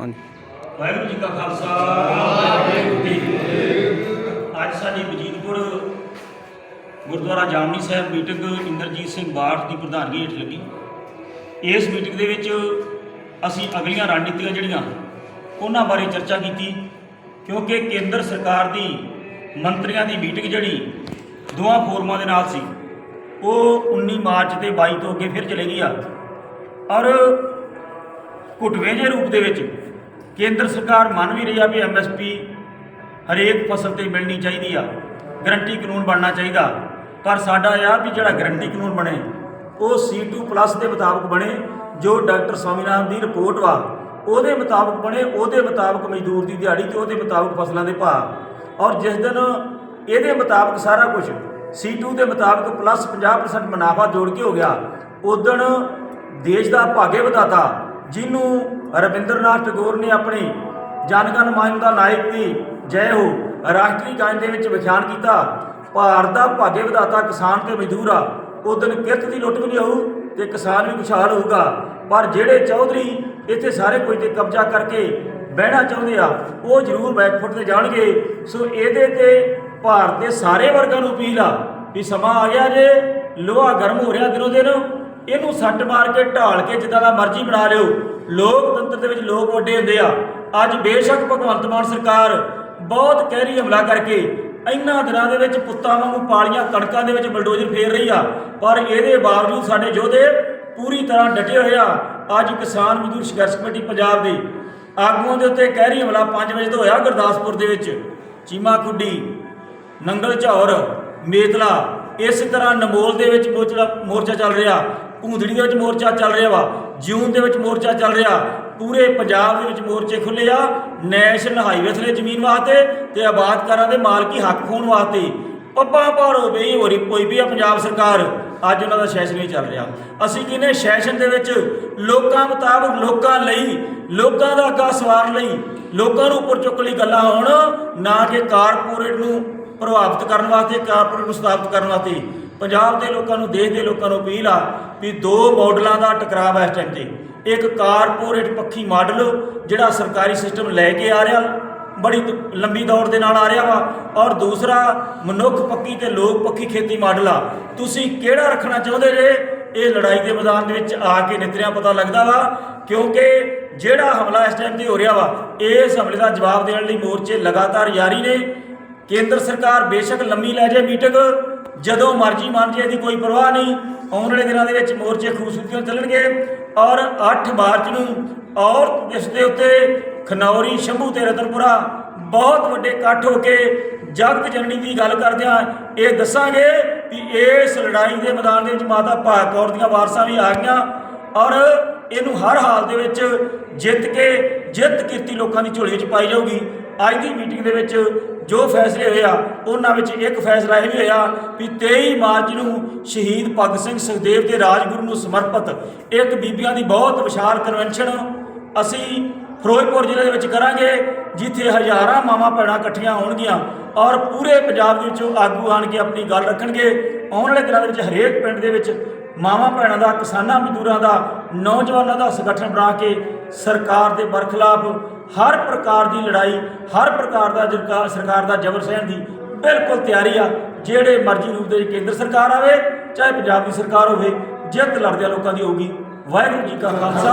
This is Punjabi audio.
ਹਾਂਜੀ। ਵਾਹਿਗੁਰੂ ਜੀ ਕਾ ਖਾਲਸਾ, ਵਾਹਿਗੁਰੂ ਜੀ ਅੱਜ ਸਾਡੀ ਵਜੀਦਪੁਰ ਗੁਰਦੁਆਰਾ ਜਾਮਨੀ ਸਾਹਿਬ ਮੀਟਿੰਗ ਇੰਦਰਜੀਤ ਸਿੰਘ ਬਾਠ ਦੀ ਪ੍ਰਧਾਨਗੀ ਹੇਠ ਲੱਗੀ। ਇਸ ਮੀਟਿੰਗ ਦੇ ਵਿੱਚ ਅਸੀਂ ਅਗਲੀਆਂ ਰਣਨੀਤੀਆਂ ਜਿਹੜੀਆਂ, ਉਹਨਾਂ ਬਾਰੇ ਚਰਚਾ ਕੀਤੀ, ਕਿਉਂਕਿ ਕੇਂਦਰ ਸਰਕਾਰ ਦੀ, ਮੰਤਰੀਆਂ ਦੀ ਮੀਟਿੰਗ ਜਿਹੜੀ ਦੋਵਾਂ ਫੋਰਮਾਂ ਦੇ ਨਾਲ ਸੀ। ਉਹ 19 ਮਾਰਚ ਤੇ 22 ਤੋਂ ਅੱਗੇ ਫਿਰ ਚਲੇ ਗਈ ਆ। ਔਰ ਘੁਟਵੇਂ ਜੇ ਰੂਪ ਦੇ ਵਿੱਚ ਕੇਂਦਰ ਸਰਕਾਰ ਮੰਨ ਵੀ ਰਹੀ ਆ ਵੀ ਐਮਐਸਪੀ ਹਰੇਕ ਫਸਲ ਤੇ ਮਿਲਣੀ ਚਾਹੀਦੀ ਆ ਗਰੰਟੀ ਕਾਨੂੰਨ ਬਣਨਾ ਚਾਹੀਦਾ। ਪਰ ਸਾਡਾ ਇਹ ਆ ਵੀ ਜਿਹੜਾ ਗਰੰਟੀ ਕਾਨੂੰਨ ਬਣੇ, ਉਹ C2 ਪਲੱਸ ਦੇ ਮੁਤਾਬਕ ਬਣੇ, ਜੋ ਡਾਕਟਰ ਸਵਾਮੀਨਾਥਨ ਦੀ ਰਿਪੋਰਟ ਵਾ, ਉਹਦੇ ਮੁਤਾਬਕ ਬਣੇ, ਉਹਦੇ ਮੁਤਾਬਕ ਮਜ਼ਦੂਰ ਦੀ ਦਿਹਾੜੀ ਤੇ ਉਹਦੇ ਮੁਤਾਬਕ ਫਸਲਾਂ ਦੇ ਭਾਅ। ਔਰ ਜਿਸ ਦਿਨ ਇਹਦੇ ਮੁਤਾਬਕ ਸਾਰਾ ਕੁਝ C2 ਦੇ ਮੁਤਾਬਕ ਪਲੱਸ 50% ਮੁਨਾਫਾ ਜੋੜ ਕੇ ਹੋ ਗਿਆ ਉਦਣ ਦੇਸ਼ ਦਾ ਭਾਗੇ ਵਧਾਤਾ। ਜਿਹਨੂੰ ਰਵਿੰਦਰਨਾਥ ਟੈਗੋਰ ਨੇ ਆਪਣੀ ਜਨਗਣ ਮਨ ਦਾ ਨਾਇਕ ਦੀ ਜੈ ਹੋ ਰਾਸ਼ਟਰੀ ਗਾਇਨ ਦੇ ਵਿੱਚ ਵਿਖਿਆਨ ਕੀਤਾ। ਭਾਰਤ ਦਾ ਭਾਗੇ ਵਧਾਤਾ ਕਿਸਾਨ ਤੇ ਮਜ਼ਦੂਰ ਆ। ਉਹ ਦਿਨ ਕਿਰਤ ਦੀ ਲੁੱਟ ਵੀ ਨਹੀਂ ਹੋਊ ਤੇ ਕਿਸਾਨ ਵੀ ਖੁਸ਼ਹਾਲ ਹੋਊਗਾ। ਪਰ ਜਿਹੜੇ ਚੌਧਰੀ ਇੱਥੇ ਸਾਰੇ ਕੁਝ ਤੇ ਕਬਜ਼ਾ ਕਰਕੇ ਬਹਿਣਾ ਚਾਹੁੰਦੇ ਆ, ਉਹ ਜ਼ਰੂਰ ਬੈਕਫੁੱਟ ਤੇ ਜਾਣਗੇ। ਸੋ ਇਹਦੇ ਤੇ ਭਾਰਤ ਦੇ ਸਾਰੇ ਵਰਗਾਂ ਨੂੰ ਅਪੀਲ ਆ ਵੀ ਸਮਾਂ ਆ ਗਿਆ ਜੇ, ਲੋਹਾ ਗਰਮ ਹੋ ਰਿਹਾ ਦਿਨੋ ਦਿਨ। ਇਹਨੂੰ ਸੱਟ ਮਾਰ ਕੇ ਢਾਲ ਕੇ ਜਿੱਦਾਂ ਦਾ ਮਰਜ਼ੀ ਬਣਾ ਲਿਓ। ਲੋਕਤੰਤਰ ਦੇ ਵਿੱਚ ਲੋਕ ਵੱਡੇ ਹੁੰਦੇ ਆ। ਅੱਜ ਬੇਸ਼ੱਕ ਭਗਵੰਤ ਮਾਨ ਸਰਕਾਰ ਬਹੁਤ ਕਹਿਰੀ ਹਮਲਾ ਕਰਕੇ ਇੰਨਾ ਦਿਨਾਂ ਦੇ ਵਿੱਚ ਪੁੱਤਾਂ ਵਾਂਗੂ ਪਾਲੀਆਂ ਕਣਕਾਂ ਦੇ ਵਿੱਚ ਬਲਡੋਜ਼ਰ ਫੇਰ ਰਹੀ ਆ। ਪਰ ਇਹਦੇ ਬਾਵਜੂਦ ਸਾਡੇ ਯੋਧੇ ਪੂਰੀ ਤਰ੍ਹਾਂ ਡਟੇ ਹੋਏ ਆ। ਅੱਜ ਕਿਸਾਨ ਮਜ਼ਦੂਰ ਸੰਘਰਸ਼ ਕਮੇਟੀ ਪੰਜਾਬ ਦੇ ਆਗੂਆਂ ਦੇ ਉੱਤੇ ਕਹਿਰੀ ਹਮਲਾ 5 ਵਜੇ ਤੋਂ ਹੋਇਆ ਗੁਰਦਾਸਪੁਰ ਦੇ ਵਿੱਚ। ਚੀਮਾ ਖੁੱਡੀ, ਨੰਗਲ ਝੌਰ। ਮੇਤਲਾ, ਇਸ ਤਰ੍ਹਾਂ ਨਮੋਲ ਦੇ ਵਿੱਚ ਮੋਰਚਾ ਮੋਰਚਾ ਚੱਲ ਰਿਹਾ, ਭੂੰਦੜੀ ਦੇ ਵਿੱਚ ਮੋਰਚਾ ਚੱਲ ਰਿਹਾ ਵਾ ਜਿਉਂ ਦੇ ਵਿੱਚ ਮੋਰਚਾ ਚੱਲ ਰਿਹਾ, ਪੂਰੇ ਪੰਜਾਬ ਦੇ ਵਿੱਚ ਮੋਰਚੇ ਖੁੱਲੇ ਆ, ਨੈਸ਼ਨਲ ਹਾਈਵੇ ਥਲੇ ਜ਼ਮੀਨ ਵਾਸਤੇ ਤੇ ਆਬਾਦਕਾਰਾਂ ਦੇ ਮਾਲਕੀ ਹੱਕ ਖੋਣ ਵਾਸਤੇ। ਪੱਪਾਂ ਭਾਰੋ ਬਈ ਹੋਰੀ ਕੋਈ ਵੀ ਆ ਪੰਜਾਬ ਸਰਕਾਰ, ਅੱਜ ਉਹਨਾਂ ਦਾ ਸੈਸ਼ਨ ਨਹੀਂ ਚੱਲ ਰਿਹਾ। ਅਸੀਂ ਕਹਿੰਦੇ ਸੈਸ਼ਨ ਦੇ ਵਿੱਚ ਲੋਕਾਂ ਮੁਤਾਬਕ ਲੋਕਾਂ ਲਈ, ਲੋਕਾਂ ਦਾ ਅੱਗਾ ਸਵਾਰ ਲਈ, ਲੋਕਾਂ ਨੂੰ ਉੱਪਰ ਚੁੱਕ ਲਈ ਗੱਲਾਂ ਹੋਣ, ਨਾ ਕਿ ਕਾਰਪੋਰੇਟ ਨੂੰ ਪ੍ਰਭਾਵਿਤ ਕਰਨ ਵਾਸਤੇ ਕਾਰਪੋਰੇਟ ਨੂੰ ਸਥਾਪਿਤ ਕਰਨ ਵਾਸਤੇ, ਪੰਜਾਬ ਦੇ ਲੋਕਾਂ ਨੂੰ, ਦੇਸ਼ ਦੇ ਲੋਕਾਂ ਨੂੰ ਅਪੀਲ ਆ ਵੀ ਦੋ ਮਾਡਲਾਂ ਦਾ ਟਕਰਾਵ ਹੈ ਇਸ ਟਾਈਮ ਤੇ। ਇੱਕ ਕਾਰਪੋਰੇਟ ਪੱਖੀ ਮਾਡਲ, ਜਿਹੜਾ ਸਰਕਾਰੀ ਸਿਸਟਮ ਲੈ ਕੇ ਆ ਰਿਹਾ, ਬੜੀ ਦ- ਲੰਬੀ ਦੌੜ ਦੇ ਨਾਲ ਆ ਰਿਹਾ ਵਾ। ਔਰ ਦੂਸਰਾ, ਮਨੁੱਖ ਪੱਖੀ ਤੇ ਲੋਕ ਪੱਖੀ ਖੇਤੀ ਮਾਡਲ ਆ। ਤੁਸੀਂ ਕਿਹੜਾ ਰੱਖਣਾ ਚਾਹੁੰਦੇ ਜੇ? ਇਹ ਲੜਾਈ ਦੇ ਮੈਦਾਨ ਦੇ ਵਿੱਚ ਆ ਕੇ ਨਿਤਰਿਆਂ ਪਤਾ ਲੱਗਦਾ ਵਾ, ਕਿਉਂਕਿ ਜਿਹੜਾ ਹਮਲਾ ਇਸ ਟਾਈਮ ਤੇ ਹੋ ਰਿਹਾ ਵਾ, ਇਸ ਹਮਲੇ ਦਾ ਜਵਾਬ ਦੇਣ ਲਈ ਮੋਰਚੇ ਲਗਾਤਾਰ ਜਾਰੀ ਨੇ। ਕੇਂਦਰ ਸਰਕਾਰ ਬੇਸ਼ੱਕ ਲੰਮੀ ਲੈ ਜਾਏ ਮੀਟਿੰਗ, ਜਦੋਂ ਮਰਜ਼ੀ ਮੰਨ ਜੇ ਦੀ ਕੋਈ ਪਰਵਾਹ ਨਹੀਂ, ਆਉਣ ਵਾਲੇ ਦਿਨਾਂ ਦੇ ਵਿੱਚ ਮੋਰਚੇ ਖੂਬਸੂਰਤੀਆਂ ਚੱਲਣਗੇ ਔਰ 8 ਮਾਰਚ ਨੂੰ ਔਰਤ ਇਸ ਦੇ ਉੱਤੇ ਖਨੌਰੀ, ਸ਼ੰਭੂ ਤੇ ਰਤਨਪੁਰਾ ਬਹੁਤ ਵੱਡੇ ਇਕੱਠ ਹੋ ਕੇ ਜਗਤ ਜਨਨੀ ਦੀ ਗੱਲ ਕਰਦਿਆਂ ਇਹ ਦੱਸਾਂਗੇ ਵੀ ਇਸ ਲੜਾਈ ਦੇ ਮੈਦਾਨ ਦੇ ਵਿੱਚ ਮਾਤਾ ਭਾਗ ਕੌਰ ਦੀਆਂ ਵਾਰਸਾਂ ਵੀ ਆ ਗਈਆਂ ਔਰ ਇਹਨੂੰ ਹਰ ਹਾਲ ਦੇ ਵਿੱਚ ਜਿੱਤ ਕੇ ਜਿੱਤ ਕੀਰਤੀ ਲੋਕਾਂ ਦੀ ਝੋਲੀ ਵਿੱਚ ਪਾਈ ਜਾਊਗੀ। ਅੱਜ ਦੀ ਮੀਟਿੰਗ ਦੇ ਵਿੱਚ ਜੋ ਫੈਸਲੇ ਹੋਏ ਆ, ਉਹਨਾਂ ਵਿੱਚ ਇੱਕ ਫੈਸਲਾ ਇਹ ਵੀ ਹੋਇਆ ਵੀ 23 ਮਾਰਚ ਨੂੰ ਸ਼ਹੀਦ ਭਗਤ ਸਿੰਘ ਸੁਖਦੇਵ ਦੇ ਰਾਜਗੁਰੂ ਨੂੰ ਸਮਰਪਿਤ ਇੱਕ ਬੀਬੀਆਂ ਦੀ ਬਹੁਤ ਵਿਸ਼ਾਲ ਕਨਵੈਨਸ਼ਨ ਅਸੀਂ ਫਿਰੋਜ਼ਪੁਰ ਜ਼ਿਲ੍ਹੇ ਦੇ ਵਿੱਚ ਕਰਾਂਗੇ, ਜਿੱਥੇ ਹਜ਼ਾਰਾਂ ਮਾਵਾਂ ਭੈਣਾਂ ਇਕੱਠੀਆਂ ਹੋਣਗੀਆਂ ਔਰ ਪੂਰੇ ਪੰਜਾਬ ਦੇ ਵਿੱਚੋਂ ਆਗੂ ਆਣ ਕੇ ਆਪਣੀ ਗੱਲ ਰੱਖਣਗੇ। ਆਉਣ ਵਾਲੇ ਦਿਨਾਂ ਦੇ ਵਿੱਚ ਹਰੇਕ ਪਿੰਡ ਦੇ ਵਿੱਚ ਮਾਵਾਂ ਭੈਣਾਂ ਦਾ, ਕਿਸਾਨਾਂ ਮਜ਼ਦੂਰਾਂ ਦਾ, ਨੌਜਵਾਨਾਂ ਦਾ ਸੰਗਠਨ ਬਣਾ ਕੇ ਸਰਕਾਰ ਦੇ ਬਰਖਲਾਫ ਹਰ ਪ੍ਰਕਾਰ ਦੀ ਲੜਾਈ, ਹਰ ਪ੍ਰਕਾਰ ਦਾ ਜਰਕਾ- ਸਰਕਾਰ ਦਾ ਜ਼ਬਰ ਸਹਿਣ ਦੀ ਬਿਲਕੁਲ ਤਿਆਰੀ ਆ। ਜਿਹੜੇ ਮਰਜ਼ੀ ਰੂਪ ਦੇ ਕੇਂਦਰ ਸਰਕਾਰ ਆਵੇ, ਚਾਹੇ ਪੰਜਾਬ ਦੀ ਸਰਕਾਰ ਹੋਵੇ, ਜਿੱਤ ਲੜਦਿਆਂ ਲੋਕਾਂ ਦੀ ਹੋਊਗੀ। ਵਾਹਿਗੁਰੂ ਜੀ ਕਾ ਖਾਲਸਾ।